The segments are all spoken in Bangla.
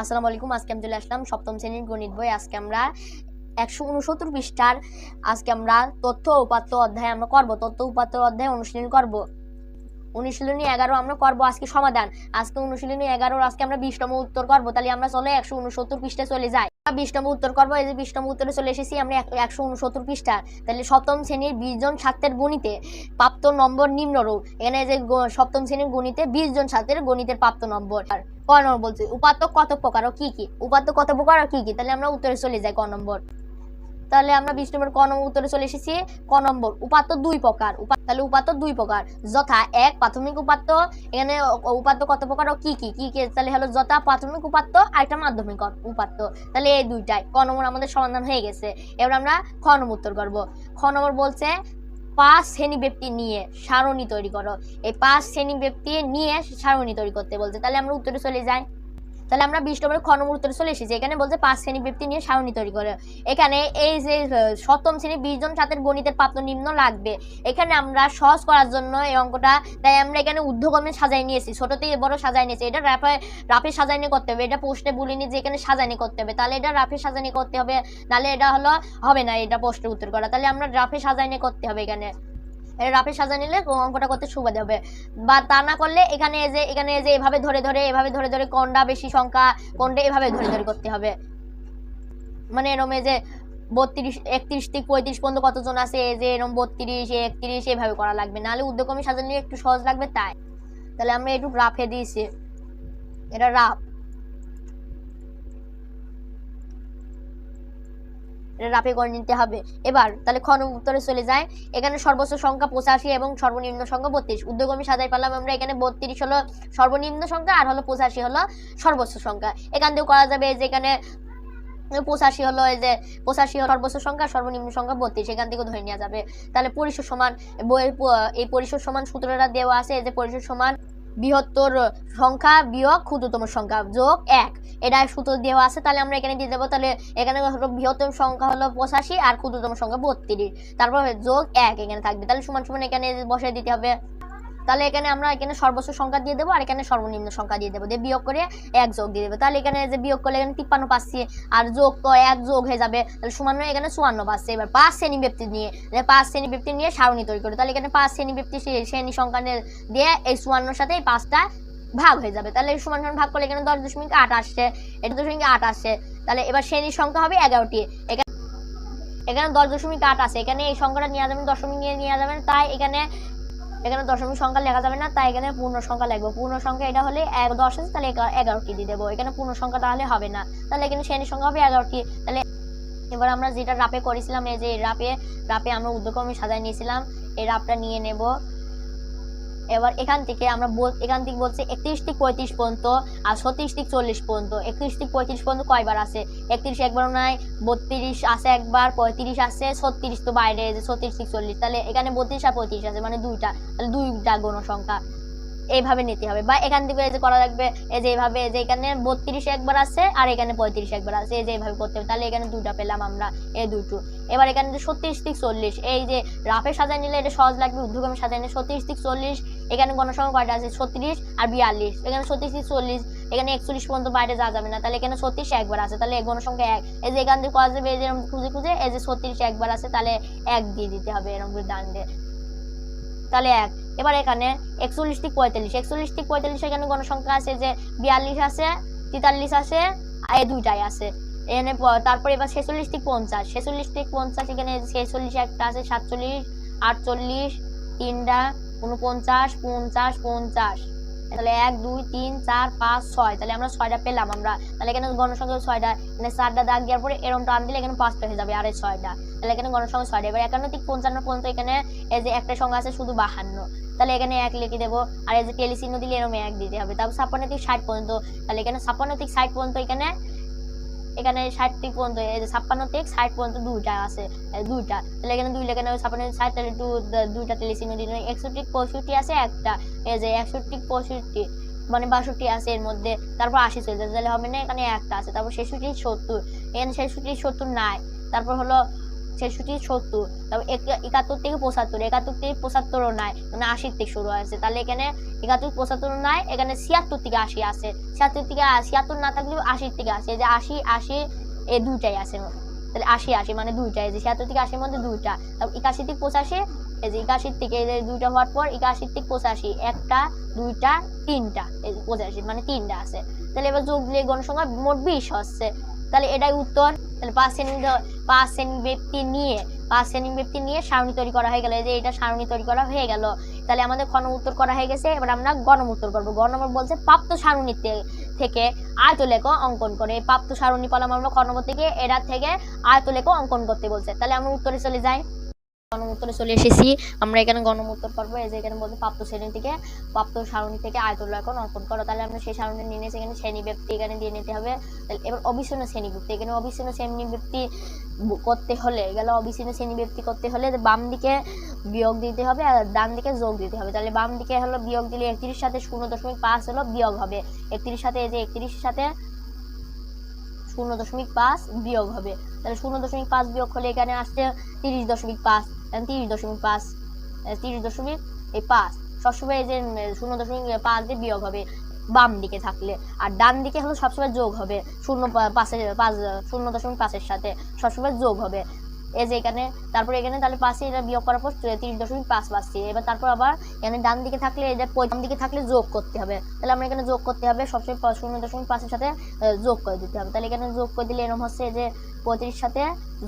আসসালামু আলাইকুম, আজকে আমি চলে আসলাম সপ্তম শ্রেণির গণিত বই। আজকে আমরা একশো উনসত্তর পৃষ্ঠার, আজকে আমরা তথ্য উপাত্ত অধ্যায় আমরা করব। তথ্য উপাত্ত অধ্যায় অনুশীলন করব। অনুশীলনী এগারো আমরা করব, আজকে সমাধান। আজকে অনুশীলনী এগারোর আজকে আমরা বিশতম উত্তর করব। তাহলে আমরা চলে একশো উনসত্তর পৃষ্ঠায় চলে যাই। বিশতম উত্তর করব, এই যে বিশতম উত্তরে চলে এসেছি, আমরা একশো উনসত্তর পৃষ্ঠা। তাহলে সপ্তম শ্রেণির বিশ জন ছাত্রের গণিতে প্রাপ্ত নম্বর নিম্নরূপ। এখানে যে সপ্তম শ্রেণির গণিতে বিশ জন ছাত্রের গণিতের প্রাপ্ত নম্বর। ক নম্বর বলছে। উপাত্ত কত প্রকার ও কি কি? উপাত্ত কত প্রকার আর কি কি? তাহলে আমরা উত্তরে চলে যাই ক নম্বর। তাহলে আমরা বিশ নম্বর ক নম্বর উত্তরে চলে এসেছি। ক নম্বর, উপাত্ত দুই প্রকার। তাহলে উপাত্ত দুই প্রকার। যথা এক, প্রাথমিক উপাত্ত। এখানে উপাত্ত কত প্রকার ও কি কি? কি কি? তাহলে হলো যথা, প্রাথমিক উপাত্ত আর একটা মাধ্যমিক উপাত্ত। তাহলে এই দুইটাই। ক নম্বর আমাদের সমাধান হয়ে গেছে। এবার আমরা খ নম্বর উত্তর করব। খ নম্বর বলছে পাঁচ শ্রেণি ব্যক্তি নিয়ে সারণী তৈরি করো। এই পাঁচ শ্রেণি ব্যক্তি নিয়ে সারণী তৈরি করতে বলছে। তাহলে আমরা উত্তরে চলে যাই। তাহলে আমরা বিশ নম্বরের খ নম্বর উত্তরে চলে এসেছি। এখানে বলছে পাঁচ শ্রেণি ব্যক্তি নিয়ে সারণী তৈরি করে। এখানে এই যে সপ্তম শ্রেণি বিশ জন ছাত্রের গণিতের প্রাপ্ত নিম্ন লাগবে। এখানে আমরা সহজ করার জন্য এই অঙ্কটা, তাই আমরা এখানে ঊর্ধ্বক্রমে সাজাই নিয়েছি। ছোট থেকে বড় সাজাই নিয়েছি। এটা র্যাপে রাফে সাজাইনি করতে হবে। এটা পোস্টে বলিনি যে এখানে সাজাইনি করতে হবে। তাহলে এটা রাফে সাজাইনি করতে হবে। নাহলে এটা হলো, হবে না। এটা পোস্টে উত্তর করা। তাহলে আমরা রাফে সাজাইনি করতে হবে এখানে। রাফে সাজা নিলে অঙ্কটা করতে সুবিধা হবে। বা তা না করলে এখানে যে এখানে যে এভাবে ধরে ধরে, এভাবে ধরে ধরে কোনটা বেশি সংখ্যা কোনটা এভাবে ধরে ধরে করতে হবে। মানে এরম যে বত্রিশ, একত্রিশ থেকে পঁয়ত্রিশ পর্যন্ত কতজন আছে যে এরম বত্রিশ, একত্রিশ, এভাবে করা লাগবে। নাহলে উদ্যোগমী সাজানো একটু সহজ লাগবে তাই। তাহলে আমরা একটু রাফে দিয়েছি। এটা রাফ। রাফে করে নিতে হবে। এবার তাহলে খন উত্তরে চলে যায়। এখানে সর্বোচ্চ সংখ্যা পঁচাশি এবং সর্বনিম্ন সংখ্যা বত্রিশ। উদ্যোগমী সাজাই পেলাম আমরা। এখানে বত্রিশ হলো সর্বনিম্ন সংখ্যা আর হলো পঁচাশি হলো সর্বোচ্চ সংখ্যা। এখান থেকেও করা যাবে যে এখানে পঁচাশি হলো এই যে পঁচাশি হলো সর্বোচ্চ সংখ্যা সর্বনিম্ন সংখ্যা বত্রিশ। এখান থেকেও ধরে নেওয়া যাবে। তাহলে পরিসর সমান এই পরিসর সমান সূত্রটা দেওয়া আছে। এই যে পরিসর সমান বৃহত্তর সংখ্যা বিয়োগ ক্ষুদ্রতম সংখ্যা যোগ এক। এটা সূত্র দেওয়া আছে, তাহলে আমরা এখানে দিয়ে দেবো, তাহলে এখানে বৃহত্তম সংখ্যা হলো পঁচাশি আর ক্ষুদ্রতম সংখ্যা বত্রিশ। তারপর যোগ এক, এখানে থাকবে। তাহলে সমান সমান এখানে বসে দিতে হবে তাহলে এখানে আমরা এখানে সর্বোচ্চ সংখ্যা দিয়ে দেবো আর এখানে সর্বনিম্ন সংখ্যা দিয়ে দেবো। দিয়ে বিয়োগ করে এক যোগ দিয়ে দেবো। তাহলে এখানে যে বিয়োগ করলে এখানে তিপ্পান্ন পাচ্ছি আর যোগ তো এক যোগ হয়ে যাবে। তাহলে সমান এখানে চুয়ান্ন পাচ্ছে। এবার পাঁচ শ্রেণি ব্যক্তি নিয়ে পাঁচ শ্রেণি ব্যক্তি নিয়ে সারণী তৈরি করে তাহলে এখানে পাঁচ শ্রেণি ব্যক্তি শ্রেণি সংখ্যা দিয়ে এই চুয়ান্নর সাথে এই পাঁচটা ভাগ হয়ে যাবে। তাহলে সমান সমান ভাগ করলে এখানে দশ দশমিক আট আসছে। এটা দশমিক আট আসছে। তাহলে এবার শ্রেণির সংখ্যা হবে এগারোটি। এখানে এখানে দশ দশমিক আট আছে। এখানে এই সংখ্যাটা নেওয়া যাবে না, দশমিক নিয়ে নেওয়া যাবে তাই এখানে এখানে দশমিক সংখ্যা লেখা যাবে না, তাই এখানে পূর্ণ সংখ্যা লিখব। পূর্ণ সংখ্যা এটা হলে এক দশ আছে, তাহলে এগা- এগারোটি দিয়ে দেবো। এখানে পূর্ণ সংখ্যা তাহলে হবে না। তাহলে এখানে শ্রেণির সংখ্যা হবে এগারোটি তাহলে এবার আমরা যেটা রাপে করেছিলাম, এই যে রাপে রাপে আমরা উদ্যোগক্রমে সাজায় নিয়েছিলাম। এই রাপটা নিয়ে নেব। এবার এখান থেকে আমরা এখান থেকে বলছে একত্রিশ থেকে পঁয়ত্রিশ পর্যন্ত আর ছত্রিশ থেকে চল্লিশ পর্যন্ত। একত্রিশ থেকে পঁয়ত্রিশ পর্যন্ত কয়বার আছে? একত্রিশ একবার নাই, বত্রিশ আছে একবার, পঁয়ত্রিশ আছে, ছত্রিশ তো বাইরে ছত্রিশ থেকে চল্লিশ। তাহলে এখানে বত্রিশ আর পঁয়ত্রিশ আছে মানে দুইটা। তাহলে দুইটা গণসংখ্যা এইভাবে নিতে হবে। বা এখান থেকে এই যে করা লাগবে, এই যে এইভাবে যে এখানে বত্রিশ একবার আছে আর এখানে পঁয়ত্রিশ একবার আছে, এই যে এইভাবে করতে হবে। তাহলে এখানে দুইটা পেলাম আমরা এই দুটো এবার এখানে যে ছত্রিশ থেকে চল্লিশ, এই যে রাফে সাজায় নিলে এটা সহজ লাগবে, উদ্যোগমে সাজায় নিলে ছত্রিশ থেকে চল্লিশ এখানে গণসংখ্যা কয়টা আছে? ছত্রিশ আর বিয়াল্লিশ। এখানে ছত্রিশ চল্লিশ? এখানে একচল্লিশ পর্যন্ত বাইরে যাওয়া যাবে না। তাহলে এখানে ছত্রিশ একবার আছে। তাহলে গণসংখ্যা এক। এই যে এখান থেকে যাবে এই যে খুঁজে খুঁজে এই যে ছত্রিশ একবার আছে, তাহলে এক দিয়ে দিতে হবে এরকম করে তাহলে এক। এবার এখানে একচল্লিশ থেকে পঁয়তাল্লিশ। একচল্লিশ থেকে পঁয়তাল্লিশ এখানে গণসংখ্যা আছে যে বিয়াল্লিশ আছে, তেতাল্লিশ আছে এই দুইটাই আছে। এখানে তারপরে এবার ছেচল্লিশ থেকে পঞ্চাশ। ছেচল্লিশ থেকে পঞ্চাশ এখানে ছেচল্লিশ একটা আছে, সাতচল্লিশ, আটচল্লিশ, তিনটা উনপঞ্চাশ পঞ্চাশ পঞ্চাশ। তাহলে এক, দুই, তিন, চার, পাঁচ, ছয়। তাহলে আমরা ছয়টা পেলাম আমরা। তাহলে এখানে গণসংখ্যা ছয়টা। এখানে চারটা দাগ দেওয়ার পরে এরকম টান দিলে এখানে পাঁচটা হয়ে যাবে, আর ছয়টা। তাহলে এখানে গণসংখ্যা ছয়টা। এবার একান্ন থেকে পঞ্চান্ন পর্যন্ত এখানে এই যে একটা সংখ্যা আছে শুধু বাহান্ন। তাহলে এখানে এক লিখে দেবো। আর এই যে টেলিচিহ্ন দিলে এরকম এক দিতে হবে। তারপর ছাপ্পান্ন থেকে ষাট পর্যন্ত। তাহলে এখানে ছাপ্পান্ন থেকে ষাট পর্যন্ত এখানে এখানে ষাট থেকে পর্যন্ত ছাপ্পান্ন থেকে ষাট পর্যন্ত দুইটা আছে দুইটা। তাহলে এখানে দুই লেখানে ছাপ্পান্ন ষাট, তাহলে দু দুইটা টেলিচিহ্ন দিলে একষট্টি পঁয়ষট্টি আছে একটা, এই যে একষট্টি পঁয়ষট্টি মানে বাষট্টি আছে এর মধ্যে, তারপর আশি চলে যাবে তাহলে হবে না, এখানে একটা আছে, তারপর ছেষট্টি, সত্তর, এখানে ছেষট্টি, সত্তর নাই, তারপর হলো ছেষট্টি, সত্তর, তারপর একাত্তর থেকে পঁচাত্তর, একাত্তর থেকে পঁচাত্তরও নাই মানে আশির থেকে শুরু হয়েছে, তাহলে এখানে একাত্তর, পঁচাত্তর নাই, এখানে ছিয়াত্তর থেকে আশি আছে। ছিয়াত্তর থেকে ছিয়াত্তর না থাকলেও আশির থেকে আসে যে আশি আশি, এই দুইটাই আছে তাহলে আশি আশি মানে দুইটা। এই যে ছিয়াত্তর থেকে আশির মধ্যে দুইটা। তারপর একাশি থেকে পঁচাশি, এই যে একাশির থেকে এই যে দুইটা হওয়ার পর একাশির থেকে পঁচাশি, একটা, দুইটা, তিনটা। এই পঁচাশি মানে তিনটা আছে। তাহলে এবার যোগ দিলে গণসংখ্যা মোট বিশ হচ্ছে। তাহলে এটাই উত্তর। তাহলে পাঁচ শ্রেণি পাঁচ শ্রেণি ব্যক্তি নিয়ে পাঁচ শ্রেণি ব্যক্তি নিয়ে সারণী তৈরি করা হয়ে গেল। যে এটা সারণী তৈরি করা হয়ে গেল, তাহলে আমাদের ঘন উত্তর করা হয়ে গেছে। এবার আমরা গণম উত্তর করব। গণম বলছে প্রাপ্ত সারণীতে থেকে আয়তলেখ অঙ্কন করে। এই প্রাপ্ত সারণী পালাম আমরা নম্বর থেকে এরা থেকে আয়তলেখ অঙ্কন করতে বলছে। তাহলে আমরা উত্তরে চলে যাই। গণমুত্তরে চলে এসেছি। আমরা এখানে গণমুত্তর পর্ব, এই যে এখানে বলতে প্রাপ্ত শ্রেণি থেকে, প্রাপ্ত সারণী থেকে আয়তলেখ অঙ্কন করো। তাহলে আমরা সেই সারণী নিয়ে নিয়েছি, এখানে শ্রেণি ব্যক্তি এখানে দিয়ে নিতে হবে। তাহলে এবার অবিচ্ছিন্ন শ্রেণি ব্যক্তি, এখানে অবিচ্ছিন্ন শ্রেণি ব্যক্তি করতে হলে, গেলে অবিচ্ছিন্ন শ্রেণি ব্যক্তি করতে হলে বাম দিকে বিয়োগ দিতে হবে আর ডান দিকে যোগ দিতে হবে। তাহলে বাম দিকে হলো বিয়োগ দিলে একত্রিশ সাথে শূন্য দশমিক পাঁচ হলো বিয়োগ হবে। একত্রিশ সাথে এই যে একত্রিশের সাথে শূন্য দশমিক পাঁচ বিয়োগ হবে। তাহলে শূন্য দশমিক পাঁচ বিয়োগ হলে এখানে আসছে তিরিশ দশমিক পাঁচ। তিরিশ দশমিক পাঁচ তিরিশ দশমিক এই পাঁচ। সবসময় এই যে শূন্য দশমিক পাঁচ দিয়ে বিয়োগ হবে বাম দিকে থাকলে। আর ডান দিকে হলো সবসময় যোগ হবে, শূন্য পাঁচের, পাঁচ, শূন্য দশমিক পাঁচের সাথে সবসময় যোগ হবে। এই যে এখানে, তারপর এখানে তাহলে পাশে এটা বিয়োগ করার পর তিরিশ দশমিক পাঁচ পাচ্ছি। এবার তারপর আবার এখানে ডান দিকে থাকলে এই যে ডান দিকে থাকলে যোগ করতে হবে। তাহলে আমরা এখানে যোগ করতে হবে, সবসময় শূন্য দশমিক পাঁচের সাথে যোগ করে দিতে হবে। তাহলে এখানে যোগ করে দিলে এরকম হচ্ছে যে পঁয়ত্রিশ সাথে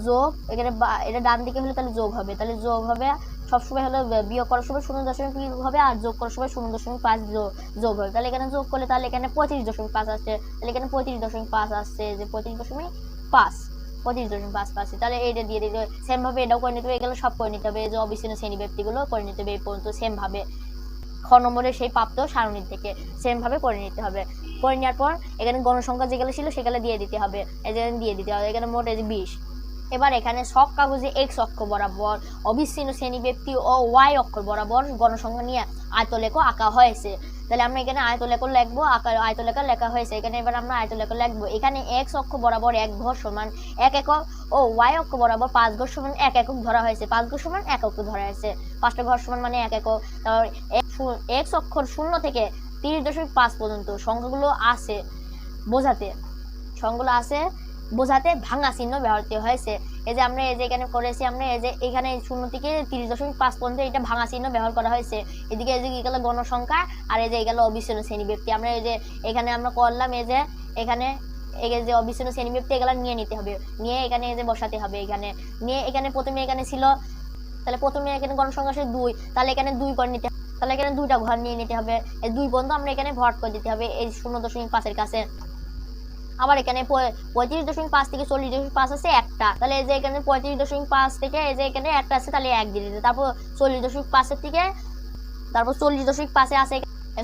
যোগ, এখানে এটা ডান দিকে হলে তাহলে যোগ হবে। তাহলে যোগ হবে, সবসময় হলো বিয়োগ করার সময় শূন্য দশমিক হবে আর যোগ করার সময় শূন্য দশমিক পাঁচ যোগ হবে। তাহলে এখানে যোগ করলে তাহলে এখানে পঁয়ত্রিশ দশমিক পাঁচ আসছে। তাহলে এখানে পঁয়ত্রিশ দশমিক পাঁচ আসছে, যে পঁয়ত্রিশ দশমিক পাঁচ। পঁয়ত্রিশ দশমিক পাঁচ পাঁচ তাহলে এইটা দিয়ে দিতে হবে সেম ভাবে এটাও করে নিতে হবে, এগুলো সব করে নিতে হবে। যে অবিচ্ছিন্ন করে নিতে হবে, এই পর্যন্ত সেম ভাবে। খ নম্বরের সেই প্রাপ্ত সারণীর থেকে সেম ভাবে করে নিতে হবে। করে নেওয়ার পর এখানে গণসংখ্যা যেগুলো ছিল সেগুলো দিয়ে দিতে হবে। যে দিয়ে দিতে হবে, এখানে মোট এই বিশ। এবার এখানে সব কাগজে এক্স অক্ষ বরাবর, অবিচ্ছিন্ন শ্রেণি ব্যক্তি ও ওয়াই অক্ষর বরাবর গণসংখ্যা নিয়ে আয়তলেখ আঁকা হয়েছে। তাহলে আমরা এখানে আয়তলেখ লিখব, আকার আয়তলেখ লেখা হয়েছে। এখানে এবার আমরা আয়তলেখ লিখব। এখানে এক্স অক্ষ বরাবর এক ঘর সমান এক একক, ও ওয়াই অক্ষ বরাবর পাঁচ ঘর সমান এক একক ধরা হয়েছে। পাঁচ ঘর সমান এক একক ধরা হয়েছে। পাঁচটা ঘর সমান মানে এক একক। তারপর এক্স অক্ষর শূন্য থেকে তিরিশ দশমিক পাঁচ পর্যন্ত সংখ্যাগুলো আছে বোঝাতে। সংখ্যাগুলো আছে বোঝাতে ভাঙা চিহ্ন ব্যবহৃত হয়েছে। এই যে আমরা এই যে এখানে করেছি, আমরা এই যে এখানে শূন্য থেকে তিরিশ দশমিক পাঁচ পর্যন্ত এটা ভাঙা চিহ্ন ব্যবহার করা হয়েছে। এদিকে এই যে গেল গণসংখ্যা, আর এই যে গেল অবিচ্ছিন্ন শ্রেণি ব্যক্তি আমরা এই যে এখানে আমরা করলাম, এই যে এখানে এই যে অবিচ্ছিন্ন শ্রেণি ব্যক্তি এগুলো নিয়ে নিতে হবে। নিয়ে এখানে এই যে বসাতে হবে এখানে। নিয়ে এখানে প্রথমে এখানে ছিল, তাহলে প্রথমে এখানে গণসংখ্যা ছিল দুই, তাহলে এখানে দুই করে নিতে তাহলে এখানে দুইটা ঘর নিয়ে নিতে হবে। এই দুই পর্যন্ত আমরা এখানে ভর করে দিতে হবে এই শূন্য দশমিক পাঁচের কাছে। আবার এখানে পঁয়ত্রিশ দশমিক পাঁচ থেকে চল্লিশ দশমিক পাঁচ আছে একটা। তাহলে এই যে এখানে পঁয়ত্রিশ দশমিক পাঁচ থেকে এই যে এখানে একটা আছে, তাহলে এক দিয়ে দিতে তারপর চল্লিশ দশমিক পাঁচের থেকে তারপর চল্লিশ দশমিক পাঁচে আছে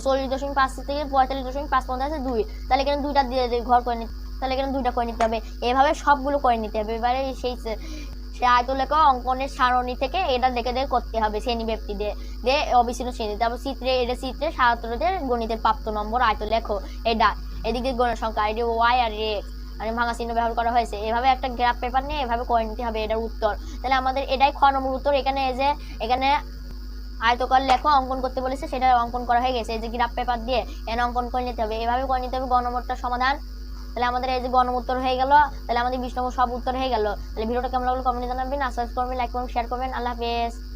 চল্লিশ দশমিক পাঁচ থেকে পঁয়তাল্লিশ দশমিক পাঁচ পর্যন্ত আছে দুই। তাহলে এখানে দুইটা দিয়ে ঘর করে নিতে তাহলে এখানে দুইটা করে নিতে হবে। এভাবে সবগুলো করে নিতে হবে। এবারে সেই সে- সে আয়তলেখ অঙ্কনের সারণী থেকে এটা দেখে দেখে করতে হবে শ্রেণি ব্যক্তি দিয়ে অবিচ্ছিন্ন শ্রেণি। তারপর চিত্রে এটা চিত্রে সাহায্যদের গণিতের প্রাপ্ত নম্বর আয়তলেখ। এটা এদিকে গণসংখ্যা এটি ওয়াই আর এক্স মানে ভাঙা চিহ্ন ব্যবহার করা হয়েছে, এভাবে একটা গ্রাফ পেপার নিয়ে এভাবে করে নিতে হবে, এটার উত্তর। তাহলে আমাদের এটাই খ নম্বর উত্তর, এখানে এই যে, এখানে আয়তকার লেখো, অঙ্কন করতে বলেছে, সেটা অঙ্কন করা হয়ে গেছে, এই যে গ্রাফ পেপার দিয়ে এনে অঙ্কন করে নিতে হবে, এভাবে করে নিতে হবে গণমতটা সমাধান। তাহলে আমাদের এই যে উত্তর হয়ে গেল, তাহলে আমাদের বিশ নম্বর সব উত্তর হয়ে গেল। তাহলে ভিডিওটা কেমন লাগল কমেন্টে জানাবেন, আর সাবস্ক্রাইব করবেন লাইক করবেন শেয়ার করবেন, আল্লাহ হাফেজ।